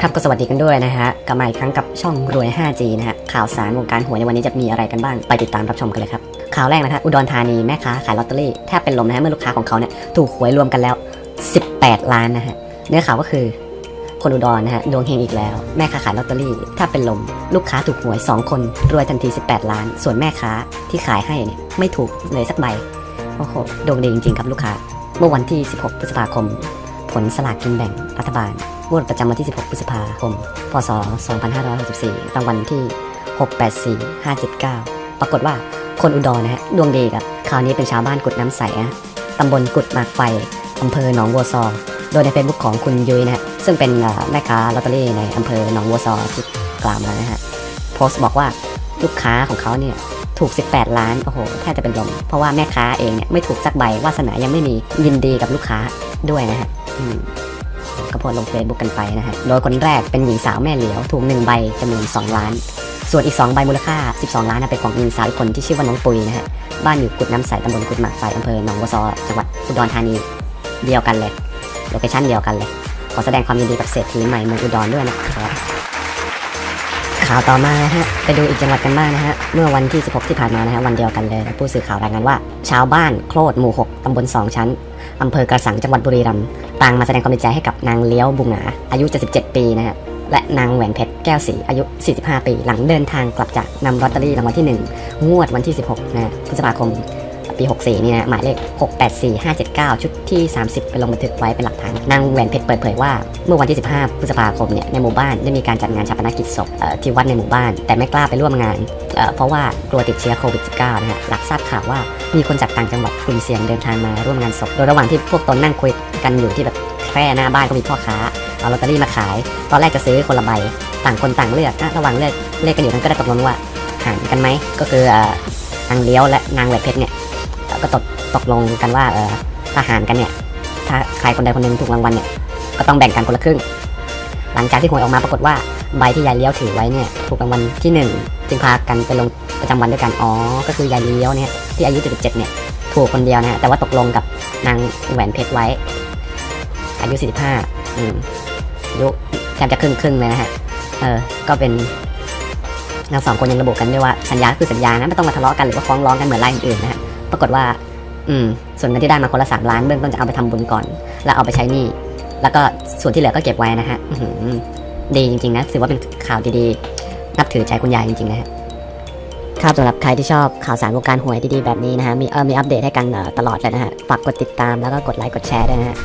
ครับก็สวัสดีกันด้วยนะฮะกลับมาอีกครั้งกับช่องรวย 5G นะฮะข่าวสารวงการหวยในวันนี้จะมีอะไรกันบ้างไปติดตามรับชมกันเลยครับข่าวแรกนะฮะอุดรธานีแม่ค้าขายลอตเตอรี่แทบเป็นลมนะฮะเมื่อลูกค้าของเขาเนี่ยถูกหวยรวมกันแล้ว 18 ล้านนะฮะเนื้อข่าวก็คือคนอุดรนะฮะดวงเฮงอีกแล้ว แม่ค้าขายลอตเตอรี่แทบเป็นลม ลูกค้าถูกหวย 2 คน รวยทันที 18 ล้าน ส่วนแม่ค้าที่ขายให้เนี่ยไม่ถูกเลยสักใบโอ้โหดวงดีจริงๆครับลูกค้า เมื่อวันที่ 16 พฤษภาคม ผลสลากกินแบ่งรัฐบาลงวดประจำวันที่ 16 พฤษภาคม พศ 2564 รางวัลที่ 684 579 ปรากฏว่าคนอุดรนะฮะดวงดีครับ คราวนี้เป็นชาวบ้านกุดน้ำใสนะตำบลกุดหมากไฟอำเภอหนองวัวซอ โดยใน Facebook ของคุณยุ้ยนะฮะซึ่งเป็นแม่ค้าลอตเตอรี่ในอำเภอหนองวัวซอที่กล่าวมานะฮะโพสต์บอกว่าลูกค้าของเขาเนี่ย ถูก 18 ล้าน โอ้โหแทบจะเป็นลม เพราะว่าแม่ค้าเองเนี่ยไม่ถูกสักใบวาสนายังไม่มียินดีกับลูกค้าด้วยนะฮะก็โพสลงเฟซบุ๊กกันไปนะฮะ โดยคนแรกเป็นหญิงสาวแม่เหลียว ถูก 1 ใบจำนวน 2 ล้าน ส่วนอีก 2 ใบมูลค่า 12 ล้านเป็นของหญิงสาวอีกคนที่ชื่อว่าน้องปุยนะฮะ บ้านอยู่กุดน้ำใสตำบลกุดหมากไฟอำเภอหนองวัวซอจังหวัดอุดรธานี เดียวกันเลย โลเคชั่นเดียวกันเลย ขอแสดงความยินดีกับเศรษฐีใหม่เมืองอุดรด้วยนะครับ ข่าวต่อมานะฮะไปดูอีกจังหวัดกันบ้างนะฮะเมื่อวันที่ 16 ที่ผ่านมานะฮะวันเดียวกันเลย ผู้สื่อข่าวรายงานว่า ชาวบ้านโครดหมู่ 6 ตำบล 2 ชั้น อำเภอกระสังจังหวัดบุรีรัมย์ต่างมาแสดงความดีใจให้กับนางเลี้ยวบุงหาอายุ 77 ปีนะฮะและนางแหวนเพชรแก้วศรีอายุ 45 ปี หลังเดินทางกลับจากนำลอตเตอรี่รางวัลที่ 1 งวดวันที่ 16 นะฮะพฤษภาคม ปี 64นี่นะหมายเลข 684579 ชุดที่ 30 ไปลงบันทึกไว้เป็นหลักฐานนางแหวนเพชรเปิดเผยว่า เมื่อวันที่ 15 พฤษภาคมเนี่ยในหมู่บ้านได้มีการจัดงานชาปนกิจศพที่วัดในหมู่บ้าน แต่ไม่กล้าไปร่วมงานเเพราะว่ากลัวติดเชื้อโควิด -19 นะฮะหลังทราบข่าวว่ามีคนจากต่างจังหวัดกลุ่มเสี่ยงเดินทางมาร่วมงานศพโดยระหว่างที่พวกตนนั่งคุยกันอยู่ที่แบบแคร่หน้าบ้านก็มีพ่อค้าเอาลอตเตอรี่มาขาย ตอนแรกจะซื้อคนละใบ ต่างคนต่างเลือกนะระหว่างเลือกเลขกันอยู่นั้นก็ได้ตกลงว่าหารกันไหมก็คือนางเลี้ยวและนางแหวนเพชรเนี่ย ก็ตกตกลงกันว่าเออถ้าหารกันเนี่ย ถ้าใครคนใดคนหนึ่งถูกรางวัลเนี่ย ก็ต้องแบ่งกันคนละครึ่ง หลังจากที่หวยออกมาปรากฏว่าใบที่ยายเลี้ยวถือไว้เนี่ยถูกรางวัลที่หนึ่งจึงพากันไปลงประจำวันด้วยกัน อ๋อ ก็คือยายเลี้ยวเนี่ยที่อายุ77เนี่ยถูกคนเดียวนะฮะ แต่ว่าตกลงกับนางแหวนเพชรไว้ อายุ45อืมอายุแทบจะครึ่งครึ่งเลยนะฮะ เออ ก็เป็นทั้งสองคนยังระบุกันด้วยว่าสัญญาคือสัญญานะไม่ต้องมาทะเลาะกันหรือว่าฟ้องร้องกันเหมือนรายอื่นๆนะฮะ ปรากฏว่า อืม ส่วนเงินที่ได้มาคนละสามล้านเบื้องต้นจะเอาไปทำบุญก่อน แล้วเอาไปใช้หนี้แล้วก็ส่วนที่เหลือก็เก็บไว้นะฮะดีจริงๆนะถือว่าเป็นข่าวดีๆนับถือใจคุณยายจริงๆนะฮะครับสำหรับใครที่ชอบข่าวสารวงการหวยดีๆแบบนี้นะฮะมีเออมีอัปเดตให้กันตลอดเลยนะฮะฝากกดติดตามแล้วก็กดไลค์กดแชร์ด้วยนะฮะ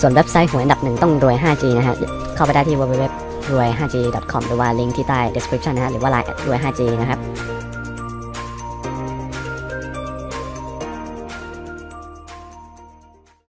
ส่วนเว็บไซต์หวยอันดับหนึ่งต้องรวย 5G นะฮะเข้าไปได้ที่ www รวย 5G.com หรือว่าลิงก์ที่ใต้ description นะฮะหรือว่า line รวย 5G นะครับ